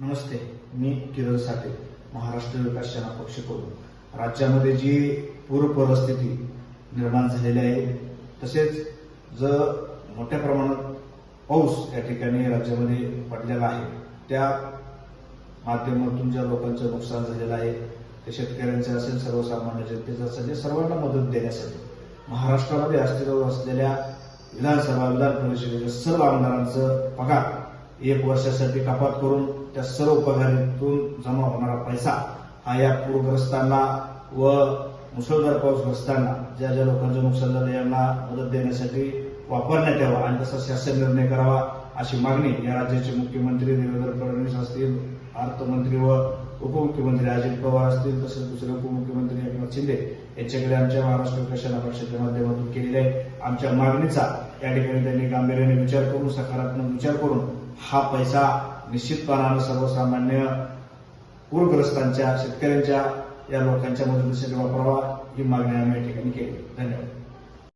नमस्ते मी किरण साठे महाराष्ट्र विकास सेना पक्ष करून राज्यामध्ये जी पूर परिस्थिती निर्माण झालेली आहे तसेच ज मोठ्या प्रमाणात पाऊस या ठिकाणी राज्यामध्ये पडलेला आहे त्या माध्यमातून ज्या लोकांचं नुकसान झालेलं आहे ते शेतकऱ्यांचे असेल सर्वसामान्य जनतेचं असेल या सर्वांना मदत देण्यासाठी महाराष्ट्रामध्ये अस्तित्वात असलेल्या विधानसभा विधान परिषदेच्या सर्व आमदारांचं पगार एक वर्षासाठी कपात करून त्या सर्व पगारातून जमा होणारा पैसा हा या पूरग्रस्तांना व मुसळधार पाऊसग्रस्तांना ज्या ज्या लोकांचं नुकसान झालं यांना मदत देण्यासाठी वापरण्यात यावा आणि तसा शासन निर्णय करावा अशी मागणी या राज्याचे मुख्यमंत्री देवेंद्र फडणवीस असतील अर्थमंत्री व उपमुख्यमंत्री अजित पवार असतील तसेच दुसरे उपमुख्यमंत्री एकनाथ शिंदे यांच्याकडे आमच्या महाराष्ट्र विकास पक्षाच्या माध्यमातून केलेल्या आहे आमच्या मागणीचा या ठिकाणी त्यांनी गांभीर्याने विचार करून सकारात्मक विचार करून हा पैसा निश्चितपणानं सर्वसामान्य पूरग्रस्तांच्या शेतकऱ्यांच्या या लोकांच्या मदतीसाठी वापरावा ही मागणी आम्ही या ठिकाणी केली. धन्यवाद.